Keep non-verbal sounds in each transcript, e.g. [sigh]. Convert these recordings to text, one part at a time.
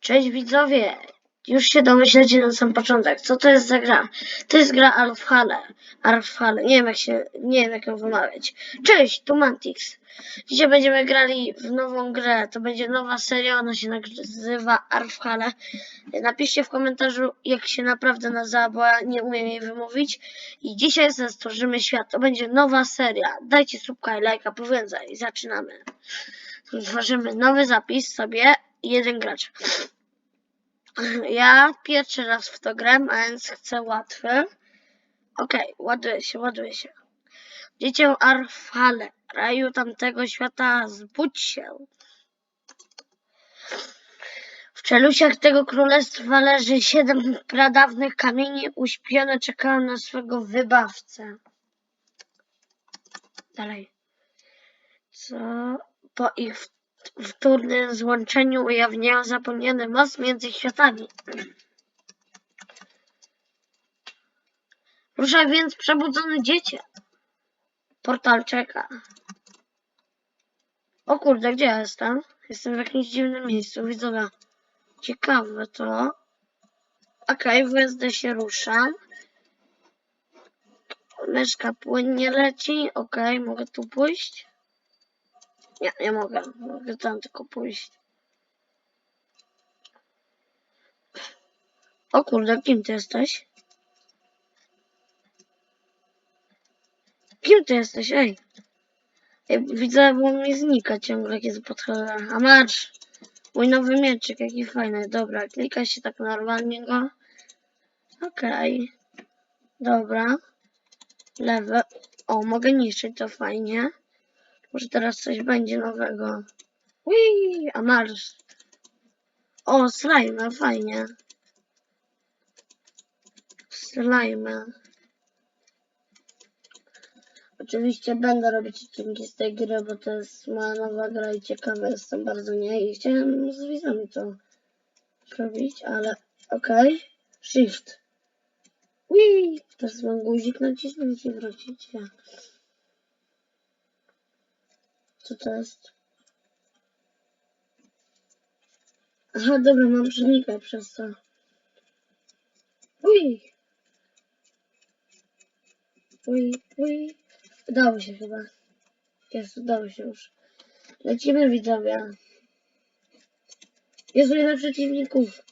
Cześć widzowie! Już się domyślacie na sam początek. Co to jest za gra? To jest gra Arfhale. Arfhale. Nie wiem jak się, nie wiem jak ją wymawiać. Cześć, tu Mantix. Dzisiaj będziemy grali w nową grę. To będzie nowa seria, ona się nazywa Arfhale. Napiszcie w komentarzu jak się naprawdę nazywa, bo ja nie umiem jej wymówić. I dzisiaj stworzymy świat. To będzie nowa seria. Dajcie subka i lajka po więcej. Zaczynamy. Tworzymy nowy zapis sobie jeden gracz. [laughs] Ja pierwszy raz w to gram, a więc chcę łatwy. Okej, ładuje się, ładuje się. Dziecię Arfale, raju tamtego świata, zbudź się. W czeluściach tego królestwa leży siedem pradawnych kamieni, uśpione czekają na swego wybawcę. Dalej. Co po ich w- wtórnym złączeniu ujawniają zapomniany most między światami. Ruszaj więc przebudzone dziecię. Portal czeka. O kurde, gdzie ja jestem? Jestem w jakimś dziwnym miejscu, widzowie. Ciekawe to. Okej, okay, WSD się ruszam. Myszka płynnie leci. Okej, mogę tu pójść. Nie, nie mogę. Mogę tam tylko pójść. O kurde, kim ty jesteś? Kim ty jesteś? Ej. Ej widzę, bo mi znika ciągle, kiedy podchodzę. A marsz! Mój nowy mieczyk, jaki fajny. Dobra, klika się tak normalnie go. Okej. Dobra. Lewe. O, mogę niszczyć, to fajnie. Może teraz coś będzie nowego. Ui, a marsz. O, slime, fajnie. Slime. Oczywiście będę robić odcinki z tej gry, bo to jest moja nowa gra i ciekawa jestem bardzo nie i chciałem z widzami to zrobić, ale okej. Okay. Shift. Ui, teraz mam guzik nacisnąć i wrócić. Ja. Co to jest? Aha, dobra, mam przenikać przez to. Ui. Ui, ui. Udało się chyba. Jest, udało się już. Lecimy widzowie. Jezu, ile przeciwników.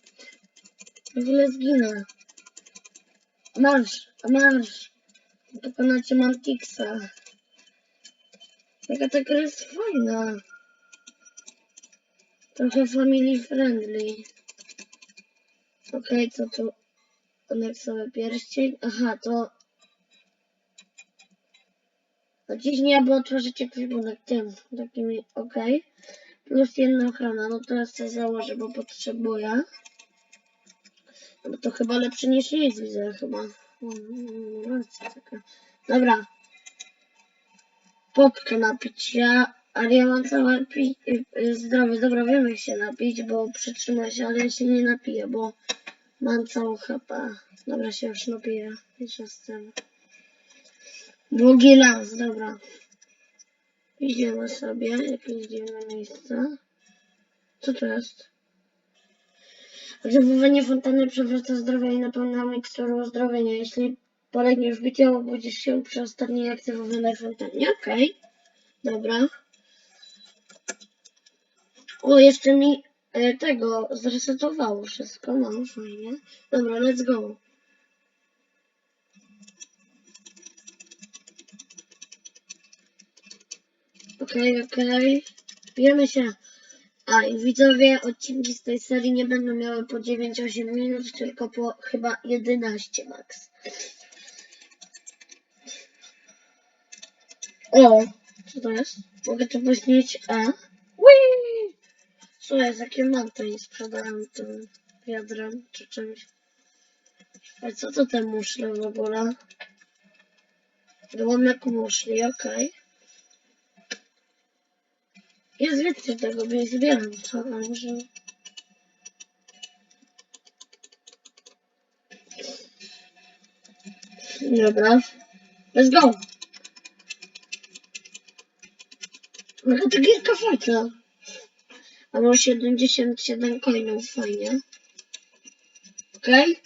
W ogóle zginę. Marsz, marsz. Pokonacie Mantixa. Jaka ta gra jest fajna. Trochę family friendly. Okej, okay, co tu? Koneksowy pierścień. Aha, to... Naciśnij, aby otworzyć ekwipunek tym. Takimi, okej. Okay. Plus jedna ochrona. No ja sobie założę, bo potrzebuję. No bo to chyba lepsze niż nic, widzę chyba. Racja taka. Dobra. Potkę napić. Ja, ale ja mam całe y, zdrowie. Dobra, wiem jak się napić, bo przytrzyma się, ale ja się nie napiję, bo mam całą HP. Dobra, się już napiję. Jeszcze z tym. Drugi las, dobra. Idziemy sobie, jakieś dziwne miejsce. Co to jest? Odżywowanie fontanny przywraca zdrowie i napełnia miksturą uzdrowienia. Jeśli polegniesz w bicie, obudzisz się przy ostatniej aktywowanej fontannie. Okej. Okay. Dobra. O, jeszcze mi e, tego zresetowało wszystko. No, fajnie. Dobra, let's go. Okej, okay, okej. Okay. Bijemy się. A i widzowie, odcinki z tej serii nie będą miały po 9-8 minut, tylko po chyba 11 max. O, co to jest? Mogę tu puścić E. Co jest? Jakie manto i sprzedają tym wiadrem czy czymś? A co to te muszle w ogóle? Dołomek muszli, okej. Okay. Jest więcej tego, bo zbieram co, ale może... Dobra. Let's go! Jaka to gierka fajna. A mam 77 coinów, fajnie. Okej.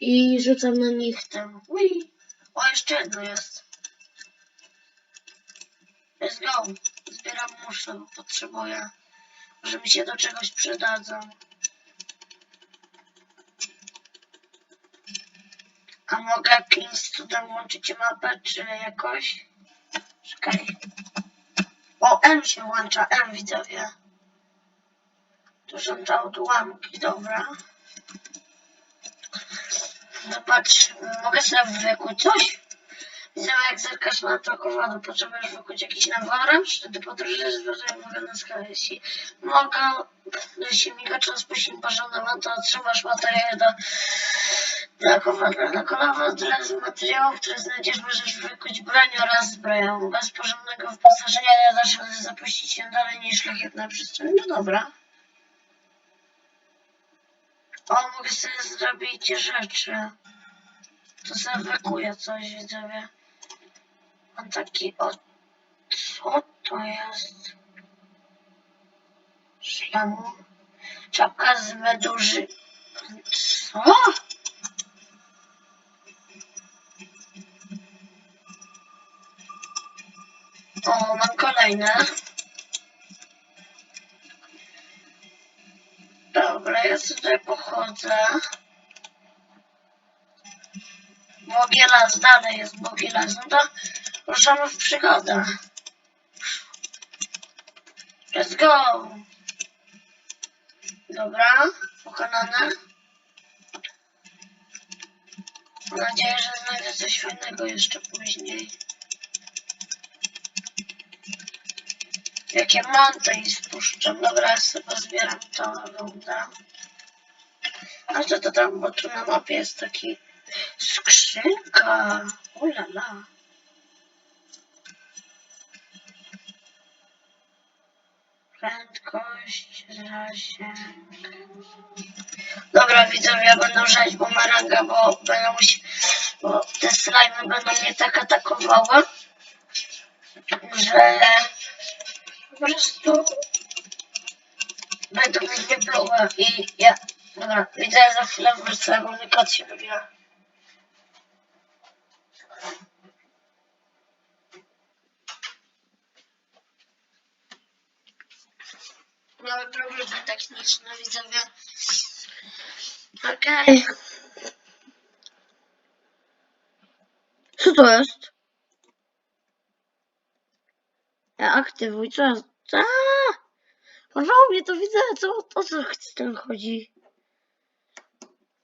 I rzucam na nich ten. Ui. O, jeszcze jedno jest. Let's go. Zbieram muszę, bo potrzebuję. Może mi się do czegoś przydadzą. A mogę jakimś cudem łączyć mapę, czy jakoś? Czekaj. M się włącza, M widzowie. Tu są te odłamki, dobra. Zobacz, mogę sobie wykuć coś? Widzę, jak zerkasz na to kowadło, potrzebujesz wykuć jakiś naworem, wtedy podróżujesz z wrażeniem mogę na skalę. Jeśli mogę, jeśli migacz rozpuścić porządek, to otrzymasz materiały do dla kowadła. Na kowadle z materiałów, które znajdziesz, możesz wykuć broń oraz zbroję. Bez porządnego wyposażenia nie dasz rady zapuścić się dalej niż szlachetna przestrzeń. No dobra. O, mogę sobie zrobić rzeczy. To wykuję coś, widzowie. Mam taki o... Co to jest? Szlamu. Czapka z meduży. Co? O, mam kolejne. Dobra, ja tutaj pochodzę. Bogi las, dalej jest Bogi las. No to ruszamy w przygodę. Let's go! Dobra, pokonane. Mam nadzieję, że znajdę coś fajnego jeszcze później. Jakie manty i spuszczam. Dobra, ja sobie zbieram tą rundę. A co to tam, bo tu na mapie jest taki skrzynka. Ulala. Prędkość, zasięg. Dobra, widzowie, będą żać bumeranga, bo będą musi, bo te slajmy będą mnie tak atakowały, że po prostu będą mnie nie pluły i ja, dobra, widzę za chwilę wrócę, bo mój kot się wybija. Mamy problemy techniczne, widzowie. Okej. Co to jest? Ja aktywuj, co? Porwało mnie to widzę, co, o co tym chodzi?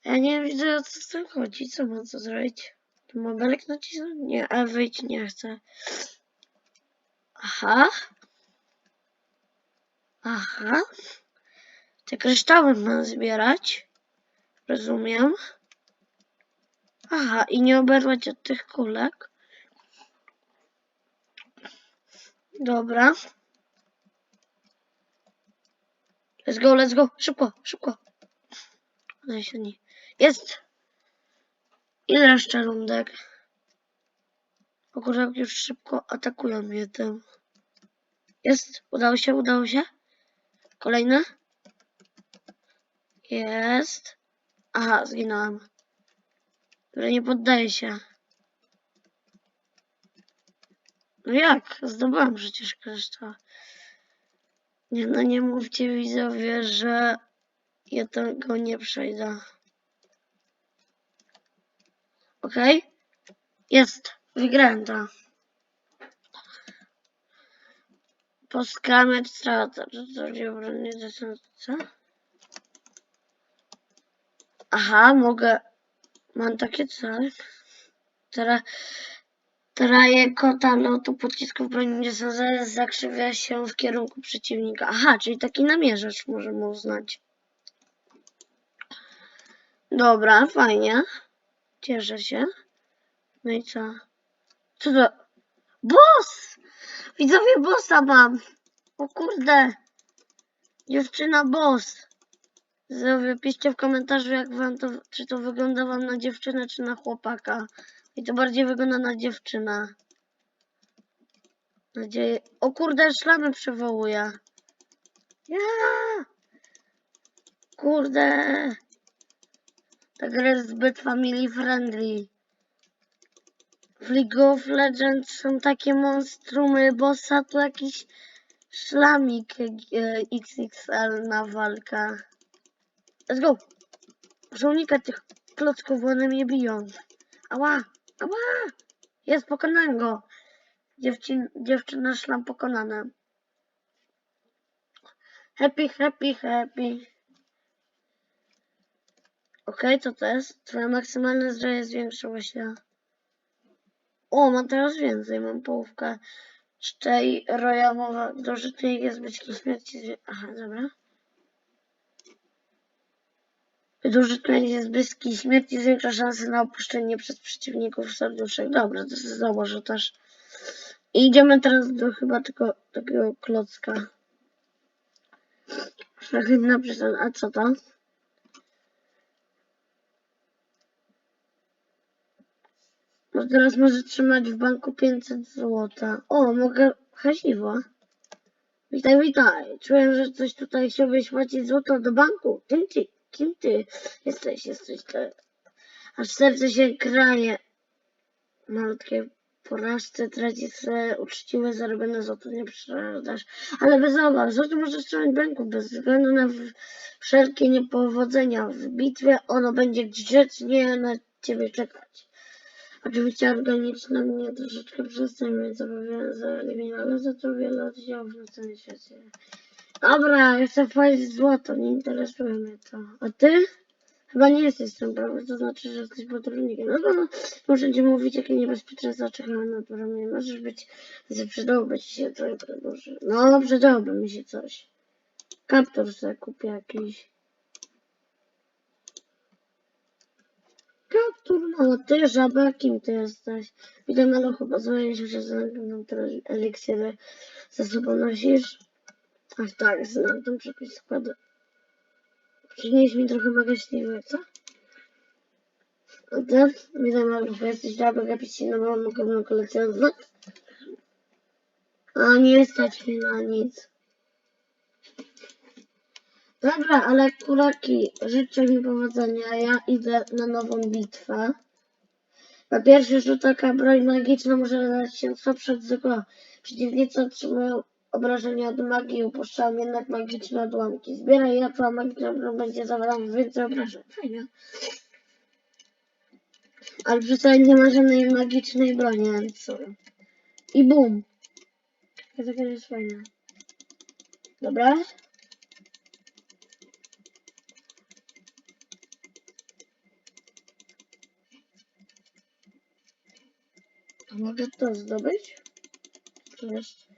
Ja nie widzę, o co tym chodzi, co mam co zrobić? Tu mobilek nacisnąć? Nie, a wyjść nie chcę. Aha. Aha. Te kryształy mam zbierać. Rozumiem. Aha, i nie oberwać od tych kulek. Dobra. Let's go, let's go. Szybko, szybko. Jest. Ile jeszcze rundek? O już szybko atakują mnie tym. Jest. Udało się, udało się. Kolejne. Jest. Aha, zginąłem. Dobra, nie poddaję się. No jak? Zdobyłam przecież kryształ. Nie, no nie mówcie widzowie, że ja tego nie przejdę. Okej? Jest. Wygrałem to. Poskamać strata. To obronnie co? Aha, mogę. Mam takie coś. Teraz trajekota lotu pocisków broni nie zakrzywia się w kierunku przeciwnika. Aha, czyli taki namierzacz możemy uznać. Dobra, fajnie. Cieszę się. No i co? Co to? Boss! Widzowie bossa mam! O kurde! Dziewczyna boss! Widzowie, piszcie w komentarzu, jak wam to, czy to wygląda wam na dziewczynę, czy na chłopaka. I to bardziej wygląda na dziewczynę. Nadzieję. O kurde, szlamy przywołuje. Ja! Kurde. Ta gra jest zbyt family friendly. W League of Legends są takie monstrumy, bossa to jakiś szlamik e, XXL na walkę. Let's go! Muszę unikać tych klocków, one mnie biją. Ała! Ała! Jest, pokonałem go. Dziewczyn, dziewczyna szlam pokonana. Happy, happy, happy. Okej, co to jest? Twoja maksymalne zdrowie zwiększyło się. O, mam teraz więcej, mam połówkę. Cztej rojamowa do żytniej jest bliskiej śmierci. Aha, dobra. Dużytność jest bliskiej śmierci, zwiększa szanse na opuszczenie przez przeciwników serduszek. Dobra, to sobie założę też. I idziemy teraz do chyba tylko takiego klocka. Szlachetna przystań. A co to? No teraz może trzymać w banku 500 złota. O, mogę hasiwo. Witaj, witaj. Czułem, że coś tutaj chciałbyś płacić złoto do banku. Ty? Kim ty jesteś? Jesteś to... Aż serce się kraje. Malutkie porażce traci swe uczciwe zarobione złoto nie przeszkadzasz. Ale bez obaw, złoto możesz trzymać banku bez względu na wszelkie niepowodzenia. W bitwie ono będzie grzecznie na ciebie czekać. Oczywiście organiczne mnie troszeczkę przestań, więc zobowiązali ale za to wiele oddziałów na całym świecie. Dobra, ja chcę wpłacić złoto, nie interesuje mnie to. A ty? Chyba nie jesteś tym prawem, to znaczy, że jesteś podróżnikiem. No to muszę ci mówić, jakie niebezpieczeństwa czekają na to, mnie. Możesz być, że przydałoby ci się trochę podróży. No, przydałoby mi się coś. Kaptur sobie kupię jakiś. Kaptur, no ty żaba, kim ty jesteś? Widzę na lochu, pozwolę się, że te eliksiry ze sobą nosisz. Ach tak, znam ten przepis składu. Przynieś mi trochę magaśniwek, co? A ty? Widzę na lochu, jesteś żabek, a pić na małą mogę kolekcję znak? A nie stać mi na nic. Dobra, ale kuraki, życzę mi powodzenia. Ja idę na nową bitwę. Na pierwszy rzut taka broń magiczna może nadać się słabsza od zwykła. Przeciwnicy otrzymują obrażenia od magii i upuszczają jednak magiczne odłamki. Zbieraj ja, twoja magiczna broń będzie zawalała więcej obrażeń. Fajnie. Ale przecież nie ma żadnej magicznej broni, więc co? I bum. To takie jest fajne. Dobra. Mogę to zdobyć? To jest.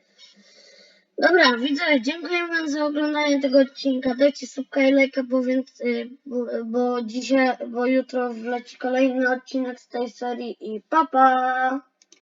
Dobra, widzowie, dziękuję wam za oglądanie tego odcinka. Dajcie subka i lajka, bo, więc, y, bo, bo dzisiaj, bo jutro wleci kolejny odcinek z tej serii i papa! Pa!